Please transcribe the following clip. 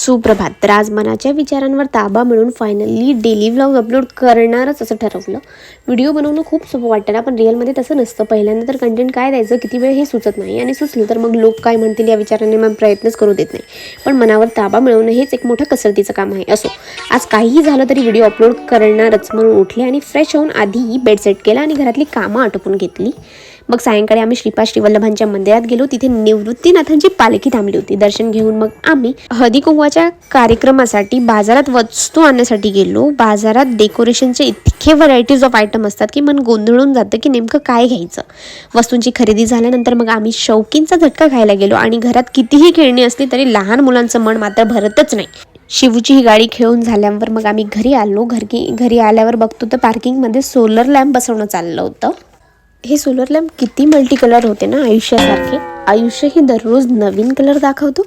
सुप्रभात. तर आज मनाच्या विचारांवर ताबा मिळून फायनली डेली व्लॉग अपलोड करणारच असं ठरवलं. व्हिडिओ बनवणं खूप सोपं वाटतं ना पण रिअलमध्ये तसं नसतं. पहिल्यांदा तर कंटेंट काय द्यायचं किती वेळ हे सुचत नाही. आणि सुचलं तर मग लोक काय म्हणतील या विचाराने मग प्रयत्नच करू देत नाही. पण मनावर ताबा मिळवणं हेच एक मोठं कसरतीचं काम आहे असो. आज काहीही झालं तरी व्हिडिओ अपलोड करणारच. म्हणून उठले आणि फ्रेश होऊन आधी बेडसेट केला आणि घरातली कामं आटोपून घेतली. मग सायंकाळी आम्ही श्रीपाद श्रीवल्लभांच्या मंदिरात गेलो. तिथे निवृत्तीनाथांची पालखी थांबली होती. दर्शन घेऊन मग आम्ही हळदी कार्यक्रमासाठी बाजारात वस्तू आणण्यासाठी गेलो. बाजारात डेकोरेशनचे इतके व्हरायटीज ऑफ आयटम असतात की मन गोंधळून जातं की नेमकं काय घ्यायचं? वस्तूंची खरेदी झाल्यानंतर मग आम्ही शौकींचा झटका खायला गेलो आणि घरात कितीही खेळणी असली तरी लहान मुलांचं मन मात्र भरतच नाही. शिवची ही गाडी खेळून झाल्यावर मग आम्ही घरी आलो. घरी घरी आल्यावर बघतो तर पार्किंगमध्ये सोलर लॅम्प बसवणं चाललं होतं. हे सोलर लॅम्प किती मल्टी कलर होते ना आयुष्यासारखे? आयुष्य ही दररोज नवीन कलर दाखवतो?